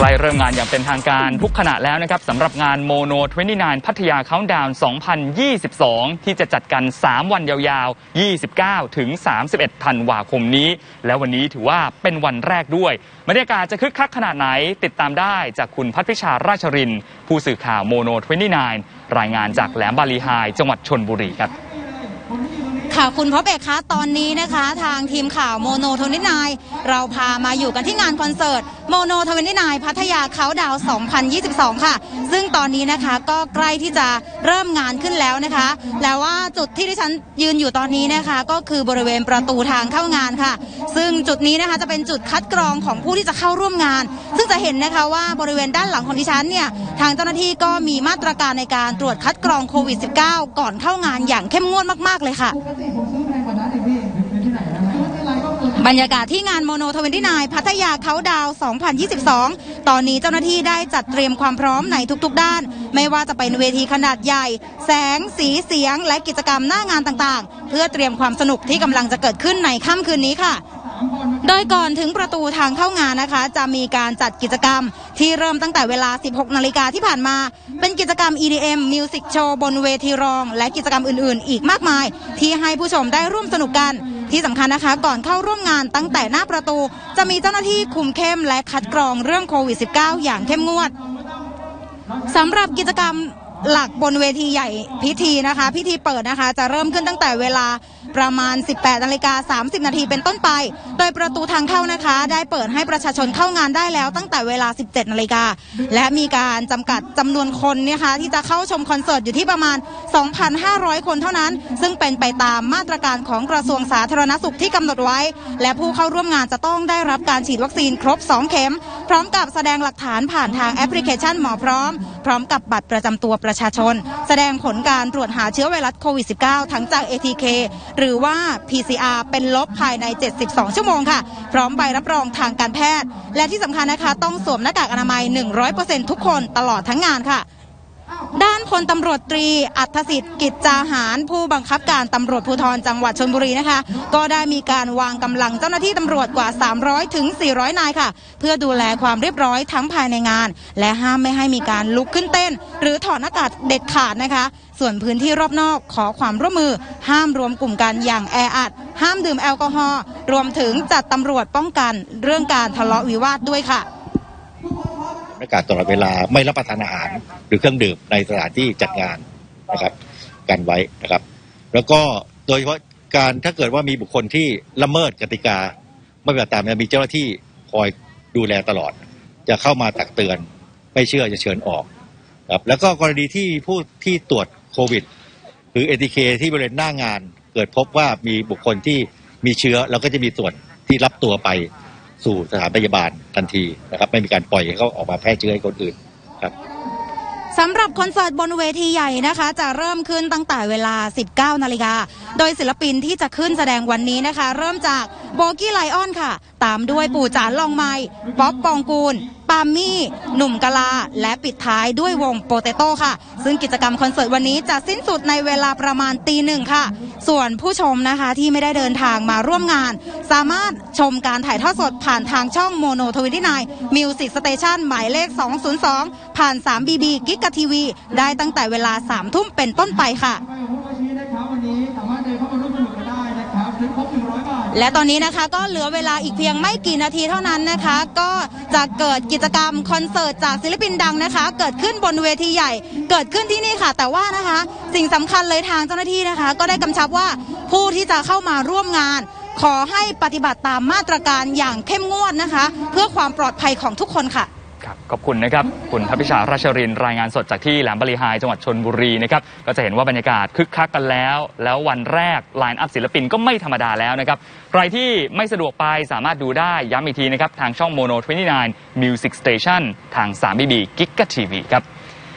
ใกล้เริ่มงานอย่างเป็นทางการทุกขณะแล้วนะครับสำหรับงานโมโน29 พัทยาเขาดาวน์ 2022 ที่จะจัดกัน 3 วันยาวๆ 29 ถึง 31 ธันวาคมนี้ แล้ววันนี้ถือว่าเป็นวันแรกด้วยบรรยากาศจะคึกคักขนาดไหนติดตามได้จากคุณพัทริชาราชริน ผู้สื่อข่าวโมโน29 รายงานจากแหลมบาลีไฮจังหวัดชนบุรีครับ ค่ะคุณพบเอกคะตอนนี้นะคะ ทางทีมข่าวโมโนโทนินายเราพามาอยู่กันที่งานคอนเสิร์ตโมโนโทนินายพัทยาเขาดาว 2022 ค่ะ ซึ่งตอนนี้นะคะก็ใกล้ที่จะเริ่มงานขึ้นแล้วนะคะ แล้วว่าจุดที่ที่ฉันยืนอยู่ตอนนี้นะคะ ก็คือบริเวณประตูทางเข้างานค่ะ ซึ่งจุดนี้นะคะจะเป็นจุดคัดกรองของผู้ที่จะเข้าร่วมงาน ซึ่งจะเห็นนะคะว่าบริเวณด้านหลังของดิฉันเนี่ยทางเจ้าหน้าที่ก็มีมาตรการในการตรวจคัดกรองโควิด -19 ก่อนเข้างานอย่างเข้มงวดมาก ๆ เลยค่ะบรรยากาศที่งานโมโนทเวนตี้นพัทยาเขาดาว 2022 ตอนนี้เจ้าหน้าที่ได้จัดเตรียมความพร้อมในทุกๆด้าน ไม่ว่าจะเป็นเวทีขนาดใหญ่ แสงสีเสียงและกิจกรรมหน้างานต่างๆ เพื่อเตรียมความสนุกที่กำลังจะเกิดขึ้นในค่ำคืนนี้ค่ะ โดยก่อนถึงประตูทางเข้างานนะคะ จะมีการจัดกิจกรรมที่เริ่มตั้งแต่เวลา 16 นาฬิกาที่ผ่านมา เป็นกิจกรรม EDM Music Show บนเวทีรอง และกิจกรรมอื่น ๆ อีกมากมาย ที่ให้ผู้ชมได้ร่วมสนุกกัน ที่สำคัญนะคะ ก่อนเข้าร่วมงานตั้งแต่หน้าประตู จะมีเจ้าหน้าที่คุมเข้มและคัดกรองเรื่องโควิด -19 อย่างเข้มงวดสำหรับกิจกรรม หลักบนเวทีใหญ่พิธีนะคะ พิธีเปิดนะคะ จะเริ่มขึ้นตั้งแต่เวลาประมาณ 18นาฬิกา30 นาทีเป็นต้นไป โดยประตูทางเข้านะคะ ได้เปิดให้ประชาชนเข้างานได้แล้วตั้งแต่เวลา 17นาฬิกาและมีการจำกัดจำนวนคนนยคะที่จะเข้าชมคอนเสิร์ตอยู่ที่ประมาณ 2,500 คนเท่านั้น ซึ่งเป็นไปตามมาตรการของกระทรวงสาธารณสุขที่กำหนดไว้ และผู้เข้าร่วมงานจะต้องได้รับการฉีดวัคซีนครบ 2 เข็ม พร้อมกับแสดงหลักฐานผ่านทางแอปพลิเคชันหมอพร้อม พร้อมกับบัตรประจำตัวประชาชน แสดงผลการตรวจหาเชื้อไวรัสโควิด -19 ทั้งจาก ATK หรือว่า PCR เป็นลบภายใน 72 ชั่วโมงค่ะ พร้อมใบรับรองทางการแพทย์ และที่สำคัญนะคะ ต้องสวมหน้ากากอนามัย 100%ทุกคนตลอดทั้งงานค่ะ ด้านพลตำรวจตรีอัธสิทธิ์กิจจาหารผู้บังคับการตำรวจภูธรจังหวัดชลบุรีนะคะ ก็ได้มีการวางกำลังเจ้าหน้าที่ตำรวจกว่า 300ถึง400 นายค่ะ เพื่อดูแลความเรียบร้อยทั้งภายในงาน และห้ามไม่ให้มีการลุกขึ้นเต้น หรือถอดหน้ากากเด็ดขาดนะคะ ส่วนพื้นที่รอบนอกขอความร่วมมือ ห้ามรวมกลุ่มกันอย่างแออัดห้ามดื่มแอลกอฮอล์รวมถึงจัดตำรวจป้องกัน เรื่องการทะเลาะวิวาทด้วยค่ะ อากาศตลอดเวลาไม่รับประทานอาหาร หรือเครื่องดื่มในสถานที่จัดงานนะครับกันไว้นะครับ แล้วก็โดยเฉพาะการถ้าเกิดว่ามีบุคคลที่ละเมิดกติกา ไม่ปฏิบัติตามนี่ยมีเจ้าหน้าที่คอยดูแลตลอด จะเข้ามาตักเตือน ไม่เชื่อจะเชิญออกครับแล้วก็กรณีที่ผู้ที่ตรวจโควิด หรือ ATK ที่บริเวณหน้างาน เกิดพบว่ามีบุคคลที่มีเชื้อแล้วก็จะมีส่วนที่รับตัวไป สู่สถานพยาบาลทันทีนะครับไม่มีการปล่อยให้เขาออกมาแพร่เชื้อให้คนอื่นครับสำหรับคอนเสิร์ตบนเวทีใหญ่นะคะ จะเริ่มขึ้นตั้งแต่เวลา 19 นาฬิกา โดยศิลปินที่จะขึ้นแสดงวันนี้นะคะ เริ่มจาก โบกี้ไลออนค่ะ ตามด้วยปู่จานลองไม้ป๊อปปองกูล ปามมี่ หนุ่มกะลา และปิดท้ายด้วยวงโปเตโต้ค่ะ ซึ่งกิจกรรมคอนเสิร์ตวันนี้จะสิ้นสุดในเวลาประมาณตีหนึ่งค่ะ ส่วนผู้ชมนะคะที่ไม่ได้เดินทางมาร่วมงาน สามารถชมการถ่ายทอดสดผ่านทางช่องโมโนทวิตี้นายมิวสิกสเตชันหมายเลข 202 ผ่าน 3BB กิกะทีวีได้ตั้งแต่เวลา3ทุ่มเป็นต้นไปค่ะ และตอนนี้นะคะก็เหลือเวลาอีกเพียงไม่กี่นาทีเท่านั้นนะคะ ก็จะเกิดกิจกรรมคอนเสิร์ตจากศิลปินดังนะคะ เกิดขึ้นบนเวทีใหญ่ เกิดขึ้นที่นี่ค่ะ แต่ว่านะคะ สิ่งสำคัญเลยทางเจ้าหน้าที่นะคะ ก็ได้กำชับว่าผู้ที่จะเข้ามาร่วมงาน ขอให้ปฏิบัติตามมาตรการอย่างเข้มงวดนะคะ เพื่อความปลอดภัยของทุกคนค่ะ ขอบคุณนะครับ คุณพพิชาราชริน รายงานสดจากที่แหลมบริหายจังหวัดชนบุรีนะครับ ก็จะเห็นว่าบรรยากาศคึกคักกันแล้ว แล้ววันแรกไลน์อัพศิลปินก็ไม่ธรรมดาแล้วนะครับ ใครที่ไม่สะดวกไปสามารถดูได้ย้ำอีกทีนะครับ ทางช่องโมโน29 Music Station ทาง 3BB Giga TV ครับ